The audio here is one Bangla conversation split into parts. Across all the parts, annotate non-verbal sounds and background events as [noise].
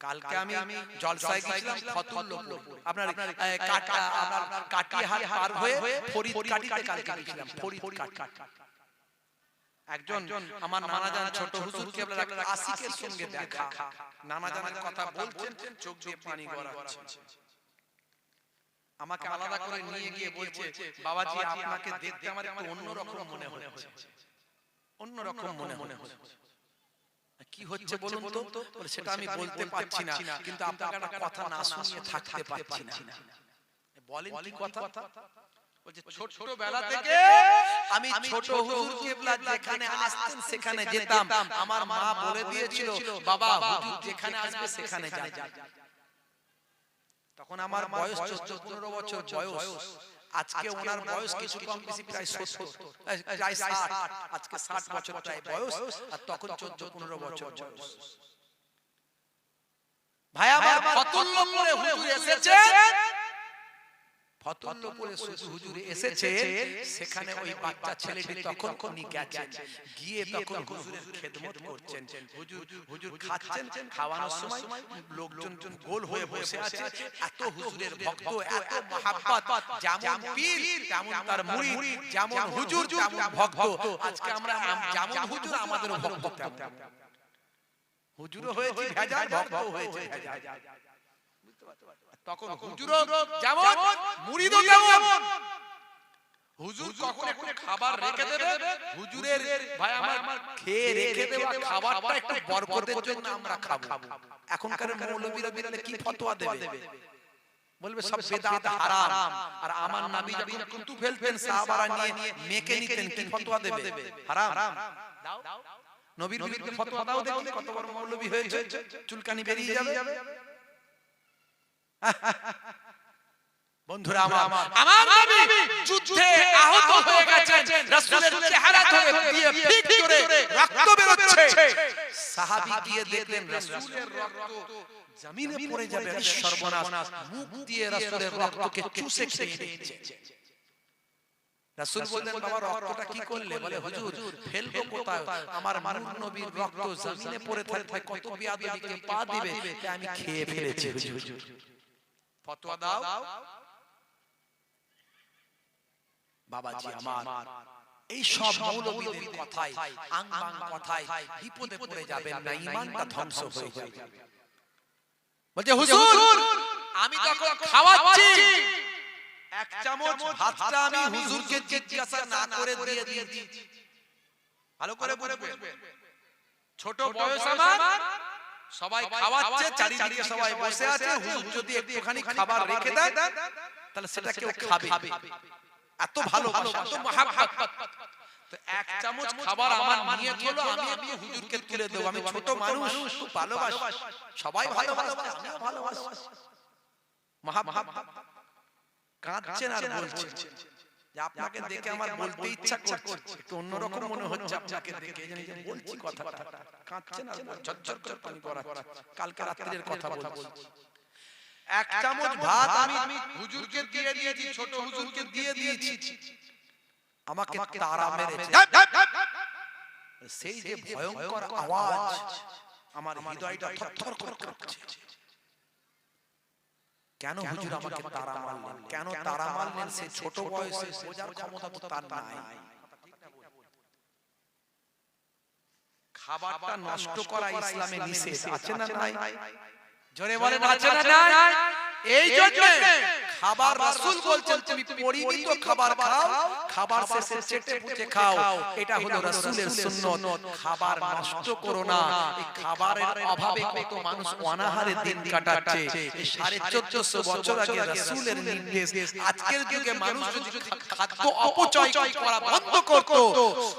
কালকে আমি জলসায় গেছিলাম ফতুল্লাপুর আপনার কাটা আপনার পার হয়ে ফরিদ কাটিতে কালকে গেছিলাম ফরিদ কাটি একজন আমার নানা জান ছোট হুজুর কেবলা আশিকের সঙ্গে দেখা। নানা জানের কথা বলছেন চোখ দিয়ে পানি গড়াচ্ছে। আমাকে আলাদা করে নিয়ে গিয়ে বলছে বাবাজি আপনাকে দেখতে আমার একটু অন্যরকম মনে হচ্ছে। অন্যরকম মনে মনে হচ্ছে। কি হচ্ছে বলুন তো? বলে, সেটা আমি বলতে পারছি না কিন্তু একটা কথা না শুনিয়ে থাকতে পারছি না। বলেন কি কথা? ছোটবেলা থেকে আমি ছোট হুজুর কেবলা যেখানে আসতেন সেখানে যেতাম। আমার মা বলে দিয়েছিল বাবা হুজুর যেখানে আসবে সেখানে যাবে তখন আমার বয়স চোদ্দ পনেরো বছর বয়স। আজকে ওনার বয়স কিছু কম বেশি প্রায় সত্তর। প্রায় ষাট। আজকে ষাট বছর প্রায় বয়স আর তখন চোদ্দ পনেরো বছর বয়স। ভাই আমার হুজুর এসেছে। ফতুল্লাপুরে হুজুর এসেছে। সেখানে ওই বাচ্চা ছেলেটি তখন গেছেন গিয়ে তখন হুজুরের খেদমত করছেন। হুজুর হুজুর খাচ্ছেন খাওয়ানোর সময় বসে আছে এত হুজুরের ভক্ত এত মহাব্বত যেমন পীর তেমন তার মুরিদ যেমন হুজুর তেমন ভক্ত। আজকে আমরা যেমন হুজুর আমাদের ভক্ত। তেমন হুজুরও হয়েছে ভেজাল ভক্ত হয়েছে। ভেজাল। তখন হুজুরও যেমন মুরিদও তেমন। হুজুর কখন একটু খাবার রেখে দেবে? হুজুরের ভাই আমার খেয়ে রেখে দেওয়া খাবারটা একটু বরকতের জন্য আমরা খাব। এখনকার মৌলবীরা দিলে কি ফতোয়া দেবে? বলবে সব বেদাত হারাম। আর আমার নবী যখন কুতু ফেলতেন সাহাবারা নিয়ে মেকে নিতেন কি ফতোয়া দেবে? হারাম। দাও। নবীর নবীর ফতোয়া দাও দেখি কত বড় মৌলবী হয়েছে। চুলকানি বেরিয়ে যাবে। [laughs] বন্ধুরা আমার আমার নবী যুদ্ধে আহত হয়ে গেছেন রাসূলের চেহারা ধরে দিয়ে ফিক করে রক্ত বেরোচ্ছে। সাহাবী গিয়ে দেখলেন রাসূলের রক্ত। জমিনে পড়ে যাবে সর্বনাশ মুখ দিয়ে রাসূলের রক্তকে চুষে খেয়ে নিচ্ছে রাসূল বললেন বাবা রক্তটা কি করলে? বলে হুজুর ফেলব কোথায়? আমার মানুষ নবীর রক্ত জমিনে পড়ে থাকে কত বিয়াদবিকে পা দিবে আমি খেয়ে ফেলেছি হুজুর। ফতোয়া দাও বাবাজি আমার। এই সব মৌলবীদের বাং কথাই বিপদে পড়ে যাবেন না ঈমানটা ধ্বংস হয়ে যাবে। বলছে হুজুর আমি তখন খাওয়াচ্ছি এক চামচ ভাতটা আমি হুজুরকে জিজ্ঞাসা না করে দিয়ে দিয়েছি। ভালো করে ছোট বয়স আমার সবাই খাওয়াচ্ছে চারিদিকে সবাই বসে আছে হুজুর যদি একটুখানি খাবার রেখে দেয় তাহলে সেটা কেউ খাবে। এত ভালো এত মহাব্বত। তো এক চামচ খাবার আমার নিয়ত হলো আমি একটু হুজুরকে তুলে দেব আমি ছোট মানুষ খুব ভালোবাসি। সবাই ভালোবাসে আমিও ভালোবাসি। মহাব্বত। কাঁদছেন আর বলছেন। যে আপনাকে দেখে আমার বলতে ইচ্ছা করছে। একটু অন্যরকম মনে হচ্ছে আপনাকে দেখে এই জন্য বলছি কথাটা। কাঁদছেন আর ঝরঝর করে পানি পড়াচ্ছে কালকে রাত্রির কথা বলছি। এক চামচ ভাত আমি হুজুরকে দিয়ে দিয়েছি ছোট হুজুরকে দিয়ে দিয়েছি। আমাকে তারা মেরেছে। সেই যে ভয়ঙ্কর আওয়াজ আমার হৃদয়টা থরথর করে কাঁপছে। কেন হুজুর আমাকে তারা মারলেন? কেন তারা মারলেন সে ছোট বয়সে? বোঝার ক্ষমতা তো তার নাই। খাবারটা নষ্ট করা ইসলামে নিষেধ। আছে না নাই? জোরে বলেন আছে না নাই। এই জন্য খাবার রাসূল বলছেন তুমি পরিমিত খাবার খাও খাবার শেষে চেটে পুটে খাও। এটা হলো রাসূলের সুন্নাত। খাবার নষ্ট করো না। এই খাবারের অভাবে কত মানুষ অনাহারে দিন কাটাচ্ছে। এই 1450 বছর আগে রাসূলের নির্দেশ আজকের যুগে মানুষ যদি খাদ্য অপচয় করা বন্ধ করত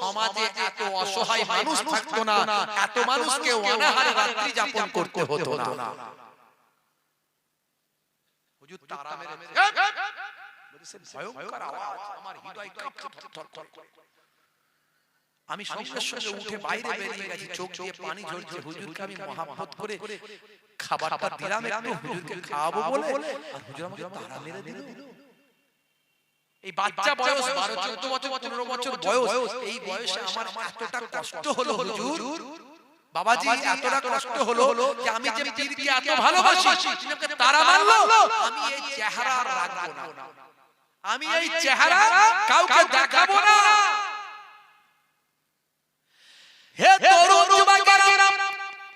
সমাজে এত অসহায় মানুষ থাকতো না। এত মানুষকে অনাহারে রাত্রি যাপন করতে হতো না হুজুর তারা মেরেছে। বলেছে ভয়ঙ্কর আওয়াজ। আমার হৃদয় কাঁপছে থরথর করে। আমি সঙ্গে সঙ্গে উঠে বাইরে বেরিয়ে গেছি চোখ দিয়ে পানি ঝরছে। হুজুরকে আমি মহাব্বত করে খাবারটা দিলাম একটু হুজুরকে খাওয়াবো বলে। আর হুজুর আমাকে তারা মেরে দিল। এই বাচ্চা বয়স বারো চোদ্দ বছর পনেরো বছর বয়স। এই বয়সে আমার এতটা কষ্ট হলো হুজুর। বাবাজি এতটা কষ্ট হলো যে আমি যে পীরকে এত ভালোবাসি তারা মারলো আমি এই চেহারা রাখব না। আমি এই চেহারা কাউকে দেখাবো না। হে তরুণ যুবকেরা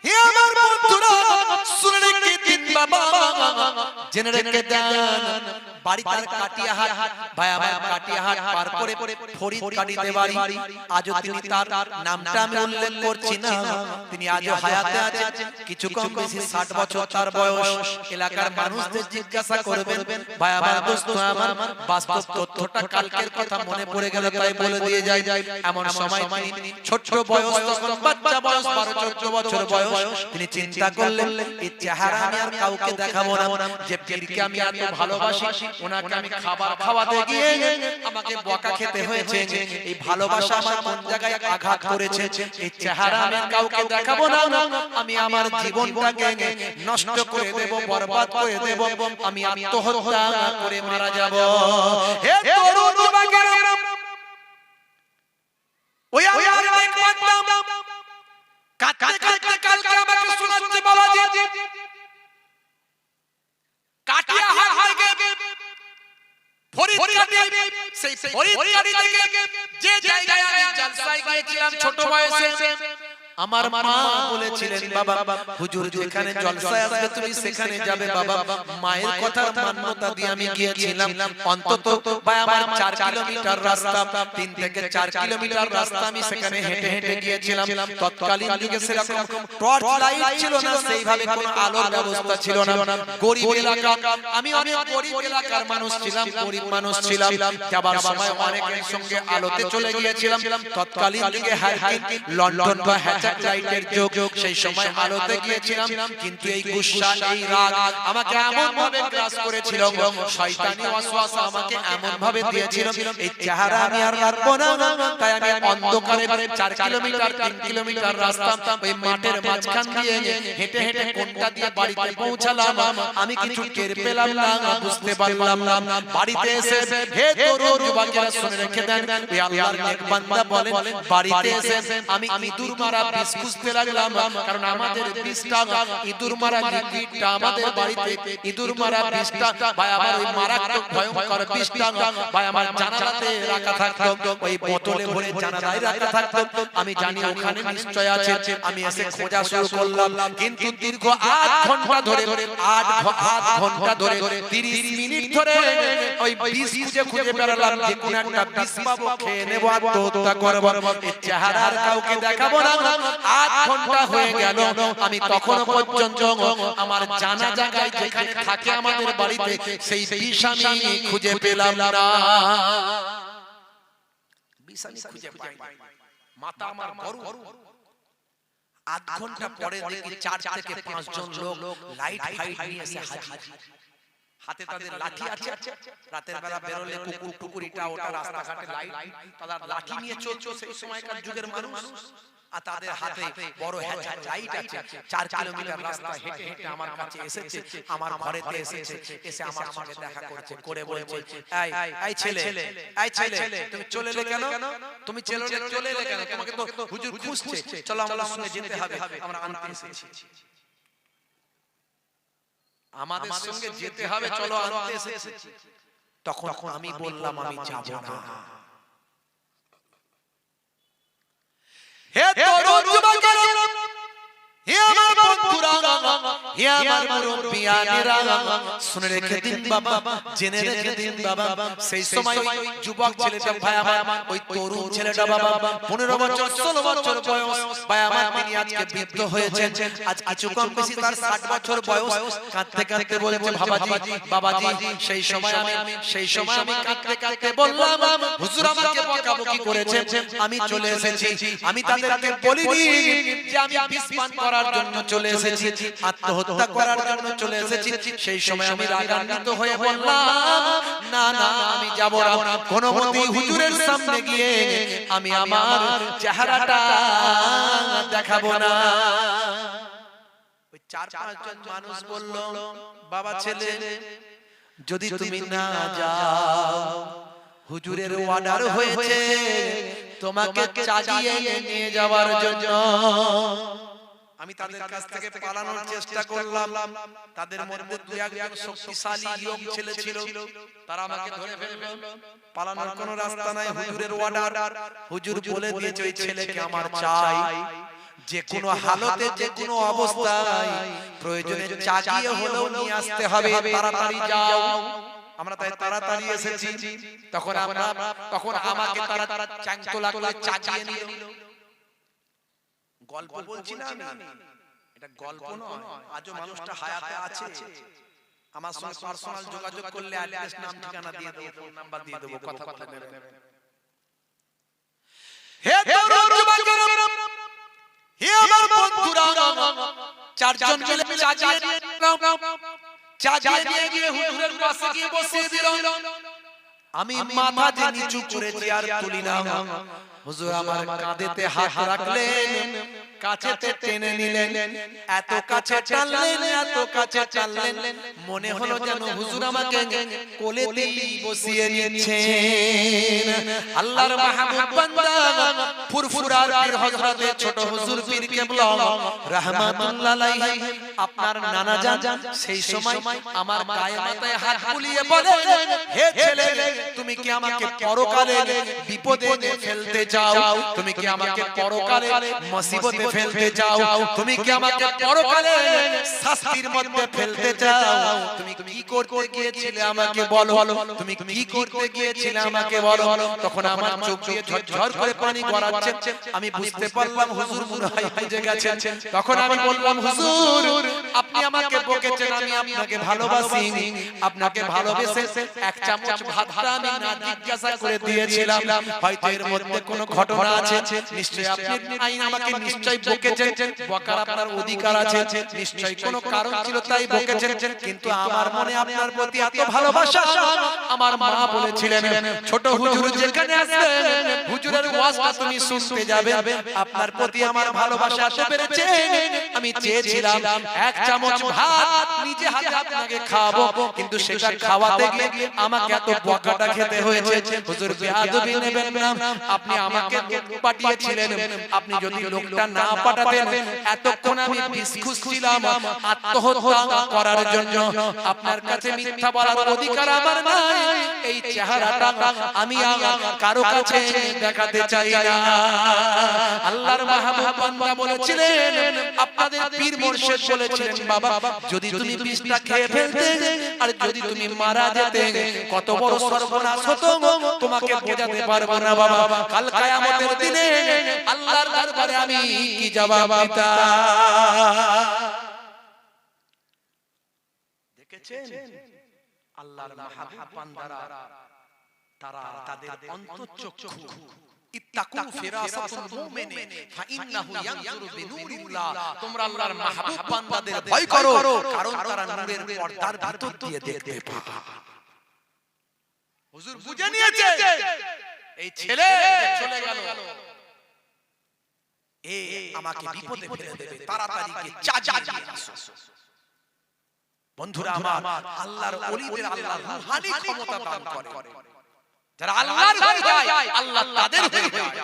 হে আমার বন্ধুরা শুনে রেখে দিন বাবা। জেনে রেখে দেন। বাড়ি তার কাটিয়াহাট ভায়া ভায়া কাটিয়াহাট পার করে ফরিদ কাটিতে বাড়ি আজও তিনি তার নামটা আমি উল্লেখ করছি না। তিনি আজও হায়াতে আছেন। কিছু কম বেশি 60 বছর তার বয়স। এলাকার মানুষদের জিজ্ঞাসা করবেন ভায়া ভায়া দোস্ত আমার বাস্তব তথ্যটা কালকের কথা মনে পড়ে গেল তাই বলে দিয়ে যাই এমন সময় তিনি ছোট্ট বয়স তখন বাচ্চা বয়স 12 14 বছর বয়স। তিনি চিন্তা করলেন এই চেহারা আমি আর কাউকে দেখাবো না যে পীরকে আমি এত ভালোবাসি ওনাকে আমি খাবার খাওয়াতে গিয়ে আমাকে বকা খেতে হয়েছে। এই ভালোবাসা আমার কোন জায়গায় আঘাত করেছে? এই চেহারা আমি কাউকে দেখাবো না। আমি আমার জীবনটাকে নষ্ট করে দেব বরবাদ করে দেব। আমি আত্মহত্যা করে মারা যাব। হে তরুণ যুবকেরা! ওই আমি আর দেখতাম কাঁদতে কাঁদতে কালকে আমাকে শোনাচ্ছে বাবাজি কাটিয়া হাত থেকে সেই যে জায়গায় আমি জলসায় গিয়েছিলাম ছোট বয়সে আমার মা বলেছিলেন বাবা হুজুর যেখানে জলসায় আসবে তুমি সেখানে যাবে বাবা। মায়ের কথার মান্যতা দিয়ে আমি গিয়েছিলাম অন্তত বা আমার 4 কিলোমিটার রাস্তা 3 থেকে 4 কিলোমিটার রাস্তা আমি সেখানে হেঁটে হেঁটে গিয়েছিলাম। তৎকালীন যুগে সেরকম টর্চ লাইট ছিল না সেইভাবে কোনো আলোর ব্যবস্থা ছিল না। গরিব এলাকা আমি অনেক গরিব এলাকার মানুষ ছিলাম গরিব মানুষ ছিলাম। যাবার সময় অনেকের সঙ্গে আলোতে চলে গিয়েছিলাম। তৎকালীন যুগে হ্যাকিং লন্ডন বা লাইটের যুগ সেই সময় আলোতে গিয়েছিলাম কিন্তু এই গুসা এই রাগ আমাকে এমন ভাবে গ্রাস করেছিল শয়তানি ওয়াসওয়াসা আমাকে এমন ভাবে দিয়েছিল এই চেহারা আমি আর রাখব না তাই আমি অন্ধকারে 4 কিলোমিটার 3 কিলোমিটার রাস্তা ওই মাঠের মাঝখান দিয়ে হেঁটে হেঁটে কোনটা দিয়ে বাড়িতে পৌঁছালাম আমি কিছু টের পেলাম না বুঝতে পারলাম না বাড়িতে এসে হে তরুণ যুবকেরা শুনে রেখে দেন ওই আল্লাহর নেক বান্দা বলেন বাড়িতে এসে আমি ইঁদুর মারা খুঁজতে লাগলাম কারণ আমাদের ইঁদুর মারা লিকুইডটা আমাদের বাড়িতে ইঁদুর মারা ভাই আমার ওই মারাত্মক ভয়ঙ্কর ভাই আমার জানালাতে রাখা থাকতো ওই বোতলে ভরে জানালায় রাখা থাকতো আমি জানি ওখানে নিশ্চয় আছে আমি এসে খোঁজা শুরু করলাম কিন্তু দীর্ঘ আট ঘণ্টা ধরে আট আট ঘণ্টা ধরে তিরিশ মিনিট ধরে ওই বিষ খুঁজে খুঁজে বেড়ালাম যে কোন একটা পাবো খেয়ে নেব আত্মহত্যা করব এই চেহারা আর কাউকে দেখাবো না আট ঘণ্টা হয়ে গেল। আমি তখনও পর্যন্ত আমার জানা জায়গায় যেখানে থাকে আমাদের বাড়িতে, সেই বিষ আমি খুঁজে পেলাম না। বিষ আমি খুঁজে পাই মাথা আমার গরম আধ ঘণ্টা পরে দেখি চার থেকে পাঁচজন লোক লাইট ফাইট নিয়ে এসে হাজির। হাতে তাদের লাঠি আছে রাতের বেলা বেরোলে কুকুর টুকুর এটা ওটা রাস্তাঘাটে লাইট তারা লাঠি নিয়ে চলছে সেই সময়কার যুগের মানুষ। আর তাদের হাতে বড় লাইট আছে। চার কিলোমিটার রাস্তা হেঁটে হেঁটে আমার কাছে এসেছে আমার ঘরেতে এসেছে এসে আমার সঙ্গে দেখা করছে করে বলছে এই এই ছেলে এই ছেলে তুমি চলে এলে কেন? তুমি চলে চলে এলে কেন? তোমাকে তো হুজুর খুঁজছে চলো আমার সঙ্গে যেতে হবে। আমরা আনতে এসেছি আমাদের সঙ্গে যেতে হবে চলো আনতে এসেছি। তখন আমি বললাম আমি যাব না। হে তরুণ যুবকেরা! হে আমার মুরব্বিয়ানেরা শুনে রেখে দিন বাবা, জেনে রেখে দিন বাবা। সেই সময় যুবক ছেলেটা ভাই আমার ওই তরুণ ছেলেটা বাবা 15 বছর 16 বছর বয়স ভাই আমার তিনি আজকে বৃদ্ধ হয়েছেন। আজ কিছু কম বেশি তার 60 বছর বয়স। কাঁদতে কাঁদতে বলেছে, বাবাজি বাবাজি, সেই সময় আমি চলে এসেছি। আমি তাদেরকে বলিনি আমি করার জন্য চলে এসেছি। আত্মহত্যা করার জন্য চলে এসেছি। সেই সময় আমি রাগান্বিত হয়ে বললাম না না আমি যাব না কোন মতেই হুজুরের সামনে গিয়ে আমি আমার চেহারাটা দেখাবো না। ওই চার পাঁচজন মানুষ বলল বাবা ছেলে যদি তুমি না যাও হুজুরের অর্ডার হয়েছে তোমাকে চালিয়ে নিয়ে যাওয়ার জন্য। আমি তাদের কাছ থেকে পালানোর চেষ্টা করলাম। তাদের মধ্যে দু একজন শক্তিশালী ইয়ং ছেলে ছিল। তারা আমাকে ধরে ফেলল। পালানোর কোনো রাস্তা নাই। হুজুরের অর্ডার হুজুর বলে দিয়েছে ওই ছেলেকে আমার চাই। যে কোনো হালতে যে কোনো অবস্থায় প্রয়োজনে চাকিয়ে হলেও নিয়ে আসতে হবে। তাড়াতাড়ি যাও। আমরা তাই তাড়াতাড়ি এসেছি। তখন আমরা তখন আমাকে তারা চাংতলা করে চাকিয়ে নিল। গল্প বলছি না আমি। এটা গল্প নয় আজও মানুষটা হায়াতে আছে। আমার সঙ্গে পার্সোনাল যোগাযোগ করলে অ্যাড্রেস নাম ঠিকানা দিয়ে দেবো ফোন নাম্বার দিয়ে দেবো কথা কথা নেবেন হে তরুণ যুবকেরা হে আমার বন্ধুরা চারজন মিলে চাচিয়ে নাও চাচিয়ে নিয়ে গিয়ে হুজুরের পাশে গিয়ে বসিয়ে দিল আমি মাথা যে নিচু করেছি আর তুলি না। হুজুর আমার কাঁধেতে হাত রাখলেন কাছেতে টেনে নিলেন এত কাছে টানলেন এত কাছে টানলেন। মনে হলো যেন হুজুর আমাকে কোলেতেই বসিয়ে নিয়েছেন আল্লাহর মাহবুব বান্দা ফুরফুরার পীর হযরতে ছোট হুজুর পীর কেবলা রাহমাতুল্লাহ আলাইহি আপনার নানা জান সেই সময় আমার গায়ে মাথায় হাত বুলিয়ে বলে হে ছেলে তুমি কি আমাকে পরকালে বিপদে ফেলতে চাও তুমি কি আমাকে পরকালে মুসিবতে ফেলতে চাও? তুমি কি আমাকে পরকালে শাস্তির মধ্যে ফেলতে চাও? করতে গিয়েছিলে আমাকে বলো তুমি কি করতে গিয়েছিলে আমাকে বলো। তখন আমার চোখ দিয়ে ঝরঝর করে পানি গড়াচ্ছে। আমি বুঝতে পারলাম হুজুর মনে হয় বুঝে গেছেন। তখন আমি বললাম হুজুর আপনি আমাকে বকেছেন আমি আপনাকে ভালোবাসি। আপনাকে ভালোবেসে এক চামচ ভাতটা আমি না জিজ্ঞাসা করে দিয়েছিলাম। হয়তো এর মধ্যে কোনো ঘটনা আছে? নিশ্চয়ই আপনি আইন আমাকে নিশ্চয়ই বকেছেন। বকার আপনার অধিকার আছে। নিশ্চয়ই কোনো কারণ ছিল তাই বকেছেন কিন্তু আমার মনে আপনার প্রতি এত ভালোবাসা আমার মা বলেছিলেন, ছোট হুজুর যেখানে আসবেন, হুজুরের ওয়াজটা তুমি শুনতে যাবে আপনার প্রতি আমার ভালোবাসা এত বেড়েছে আমি চেয়েছিলাম এক চামচ ভাত, নিজে হাতে আপনাকে খাওয়াবো। কিন্তু সেটা খাওয়াতে গিয়ে আমাকে এত বকাটা খেতে হয়েছে। হুজুর বেয়াদবি নেবেন না। আপনি আমাকে পাঠিয়েছিলেন। আপনি যদি লোকটা না পাঠাতেন, এতক্ষণ আমি বিস্কুট ছিলাম আত্মহত্যা করার জন্য। আপনার কাছে মিথ্যা বলার অধিকার আমার নাই। এই চেহারাটা আমি কারও কাছে দেখাতে চাই না। আল্লাহর মাহবুব বান্দা বলেছিলেন আপনাদের পীর মুর্শিদ বলেছিলেন বাবা যদি তুমি বিষটা খেয়ে ফেলতে আর যদি তুমি মারা যেতে কত বড় সর্বনাশ হতো তোমাকে বোঝাতে পারব না বাবা। কাল কিয়ামতের দিনে আল্লাহর দরবারে আমি কি জবাব দিতাম? দেখেছেন আল্লাহর মাহবুব তারা তাদের অন্তঃচক্ষু। আমাকে বিপদে ফেলে দেবে তাড়াতাড়ি বন্ধুরা আমার আল্লাহর ওলিদের আল্লাহ রূহানি ক্ষমতা দান করে। যারা আল্লাহর হয়ে যায় আল্লাহ তাদের হয়ে যায়।